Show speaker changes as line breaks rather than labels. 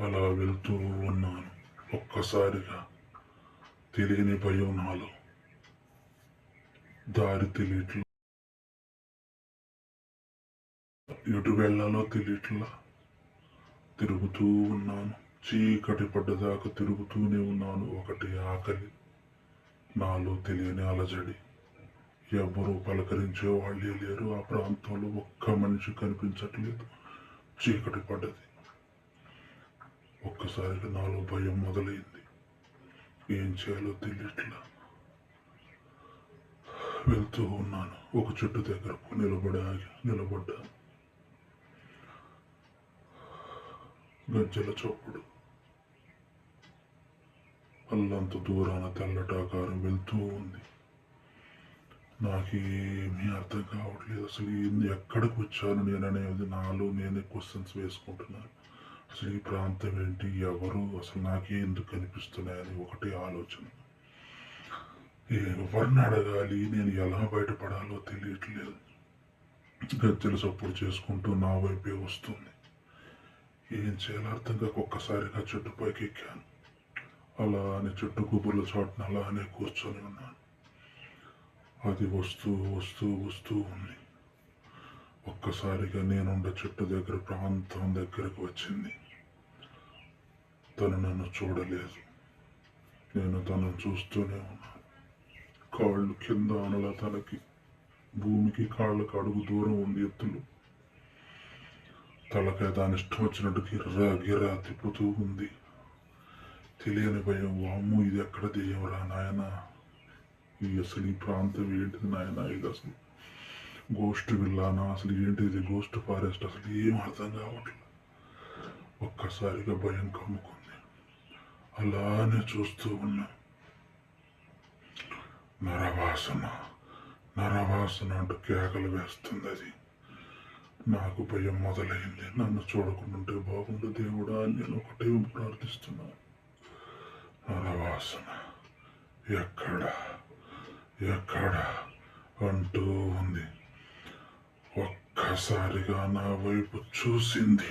అలా వెళ్తూ ఉన్నాను. ఒక్కసారిగా తెలియని భయం నాలో. దారి తెలియట్లా? ఎటు వెళ్ళాలో తెలియట్లా? తిరుగుతూ ఉన్నాను. చీకటి పడ్డదాకా తిరుగుతూనే ఉన్నాను. ఒకటి ఆకలి నాలో తెలియని అలజడి. ఎవరు పలకరించే వాళ్ళే లేరు. ఆ ప్రాంతంలో ఒక్క మనిషి కనిపించట్లేదు. చీకటి పడ్డది. ఒక్కసారిగా నాలో భయం మొదలైంది. ఏం చేయాలో తెలియట్లా. వెళ్తూ ఉన్నాను. ఒక చెట్టు దగ్గర నిలబడి ఆగి నిలబడ్డాను గజ్జల చప్పుడు. అల్లంత దూరాన తెల్లటాకారం వెళ్తూ ఉంది. నాకేమీ అర్థం కావట్లేదు. అసలు ఏంది ఎక్కడికి వచ్చాను నేను అనేది నాలో నేనే క్వశ్చన్స్ వేసుకుంటున్నాను. అసలు ఈ ప్రాంతం ఏంటి ఎవరు? అసలు నాకే ఎందుకు కనిపిస్తున్నాయని ఒకటే ఆలోచన. ఎవరిని అడగాలి? నేను ఎలా బయటపడాలో తెలియట్లేదు. గజ్జల సపోర్ట్ చేసుకుంటూ నా వైపే వస్తుంది. ఏం చేయాలో అర్థం కాక ఒక్కసారిగా చెట్టు పైకి ఎక్కాను అలానే చెట్టు గుబుర్ల చోటున అలానే కూర్చొని ఉన్నాను. అది వస్తూ వస్తూ వస్తూ ఉంది. ఒక్కసారిగా నేనుండ చెట్టు దగ్గర ప్రాంతం దగ్గరకు వచ్చింది. తను నన్ను చూడలేదు. నేను తనను చూస్తూనే ఉన్నాను కాళ్ళు కింద అనల తలకి భూమికి కాళ్ళకు అడుగు దూరం ఉంది ఎత్తులు. తలకాయ దాని ఇష్టం వచ్చినట్టు గిర్రా గిర్రా తిప్పుతూ ఉంది. తెలియని భయం వాము ఇది ఎక్కడ దెయ్యంరా నాయన? ఈ అసలు ఈ ప్రాంతం ఏంటిది నాయన? ఇది అసలు గోస్ట్ విల్లానా అసలు ఏంటిది గోస్ట్ ఫారెస్ట్ అసలు ఏం అర్థం కావట్లేదు. ఒక్కసారిగా భయం కమ్ముకుంది అలానే చూస్తూ ఉన్నా. నరవాసన. నరవాసన అంటూ కేకలు వేస్తుంది అది. నాకు భయం మొదలైంది. నన్ను చూడకుండా బాగుండు దేవుడా నేను ఒకటే ప్రార్థిస్తున్నాను నరవాసన. ఎక్కడ? ఎక్కడ? అంటూ ఉంది. ఒక్కసారిగా నా వైపు చూసింది.